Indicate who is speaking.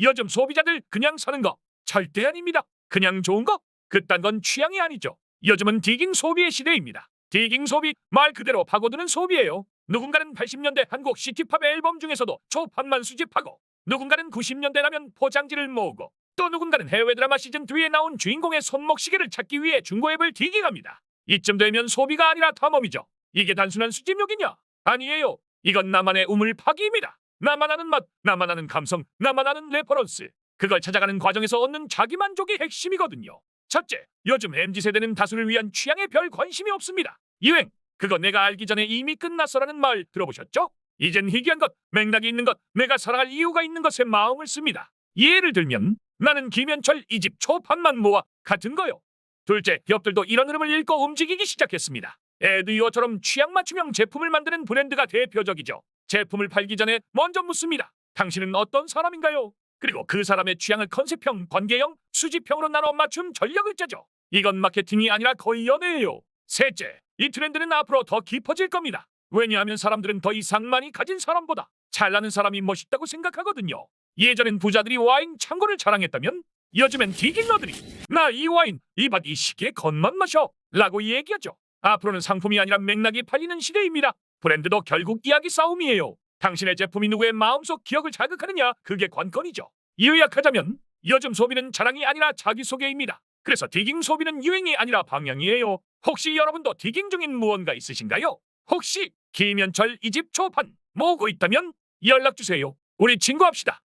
Speaker 1: 요즘 소비자들 그냥 사는 거 절대 아닙니다. 그냥 좋은 거 그딴 건 취향이 아니죠. 요즘은 디깅 소비의 시대입니다. 디깅 소비 말 그대로 파고드는 소비예요. 누군가는 80년대 한국 시티팝 앨범 중에서도 초판만 수집하고 누군가는 90년대라면 포장지를 모으고 또 누군가는 해외 드라마 시즌 2에 나온 주인공의 손목시계를 찾기 위해 중고 앱을 디깅합니다. 이쯤 되면 소비가 아니라 탐험이죠. 이게 단순한 수집욕이냐? 아니에요. 이건 나만의 우물 파기입니다. 나만 아는 맛, 나만 아는 감성, 나만 아는 레퍼런스. 그걸 찾아가는 과정에서 얻는 자기 만족이 핵심이거든요. 첫째, 요즘 MZ세대는 다수를 위한 취향에 별 관심이 없습니다. 유행, 그거 내가 알기 전에 이미 끝났어라는 말 들어보셨죠? 이젠 희귀한 것, 맥락이 있는 것, 내가 살아갈 이유가 있는 것에 마음을 씁니다. 예를 들면 나는 김현철 이 집 초판만 모아 같은 거요. 둘째, 기업들도 이런 흐름을 읽고 움직이기 시작했습니다. 에드유어처럼 취향 맞춤형 제품을 만드는 브랜드가 대표적이죠. 제품을 팔기 전에 먼저 묻습니다. 당신은 어떤 사람인가요? 그리고 그 사람의 취향을 컨셉형, 관계형, 수집형으로 나눠 맞춤 전략을 짜죠. 이건 마케팅이 아니라 거의 연애예요. 셋째, 이 트렌드는 앞으로 더 깊어질 겁니다. 왜냐하면 사람들은 더 이상 많이 가진 사람보다 잘나는 사람이 멋있다고 생각하거든요. 예전엔 부자들이 와인 창고를 자랑했다면 요즘엔 디깅러들이 나 이 와인, 이 밭, 이 시기에 겉만 마셔 라고 얘기하죠. 앞으로는 상품이 아니라 맥락이 팔리는 시대입니다. 브랜드도 결국 이야기 싸움이에요. 당신의 제품이 누구의 마음속 기억을 자극하느냐 그게 관건이죠. 요약하자면 요즘 소비는 자랑이 아니라 자기소개입니다. 그래서 디깅 소비는 유행이 아니라 방향이에요. 혹시 여러분도 디깅 중인 무언가 있으신가요? 혹시 김현철 이 집 초판 모으고 있다면 연락 주세요. 우리 친구합시다.